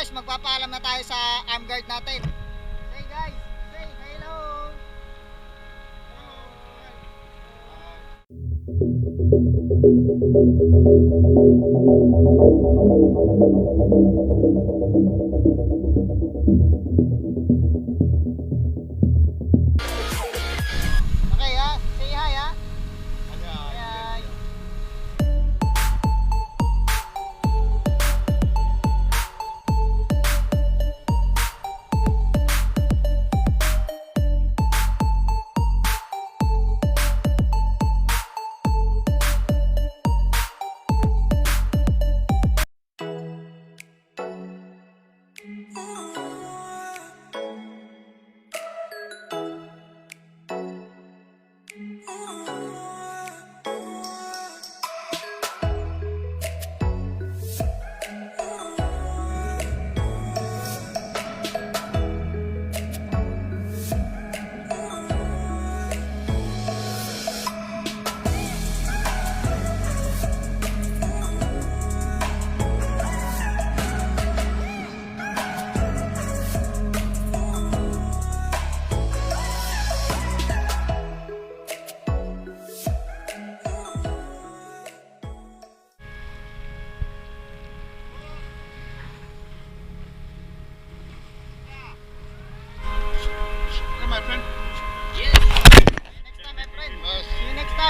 guys, magpapaalam na tayo sa arm guard natin. Say guys, say hello. Okay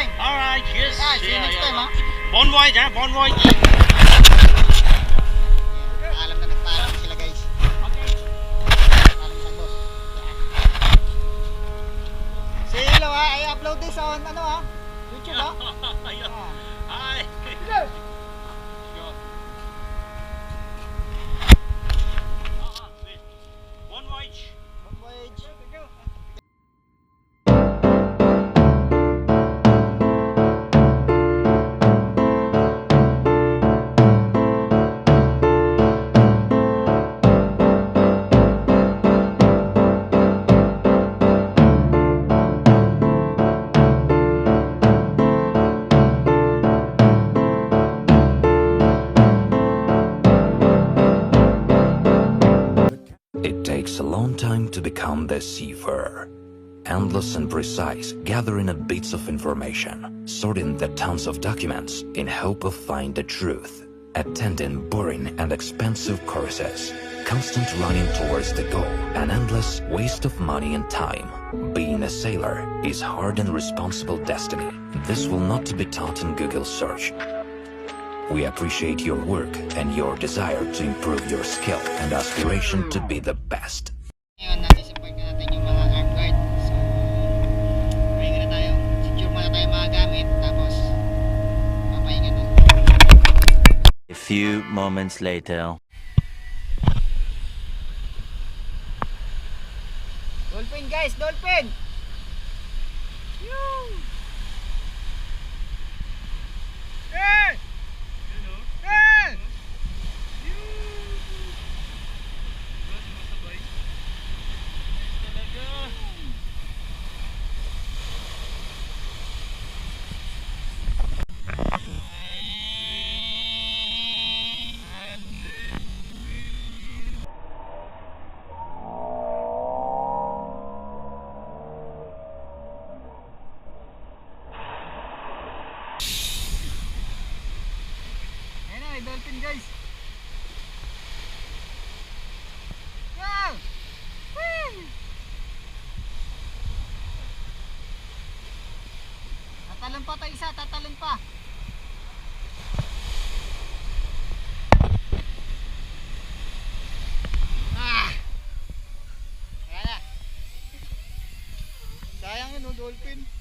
Time. Alright, yes. Ah, see you yeah, next yeah. time ha. Bon voyage, ha? Bon voyage. Alam na nagpaalam na sila guys. Okay. Paalam sa boss. Ha. I upload this on ano ha? YouTube ha. Yeah. long time to become the seafarer. Endless and precise, gathering of bits of information, sorting the tons of documents in hope of find the truth, attending boring and expensive courses, constant running towards the goal, an endless waste of money and time. Being a sailor is hard and responsible destiny. This will not be taught in Google search. We appreciate your work and your desire to improve your skill and aspiration to be the best. Ngayon, nati-support na natin yung mga arm guard. So, pahinga na tayo. Secure muna tayo mga gamit. Tapos, papahinga na. A few moments later. Dolphin guys, dolphin! Yoo! Eh! May dolphin guys. Wow! Woo! Tatalon pa tayo isa, tatalon pa. Ah! Ayan na. Sayang oh, dolphin.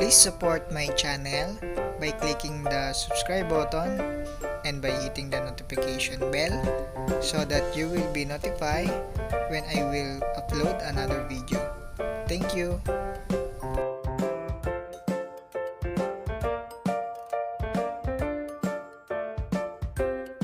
Please support my channel by clicking the subscribe button and by hitting the notification bell so that you will be notified when I will upload another video. Thank you.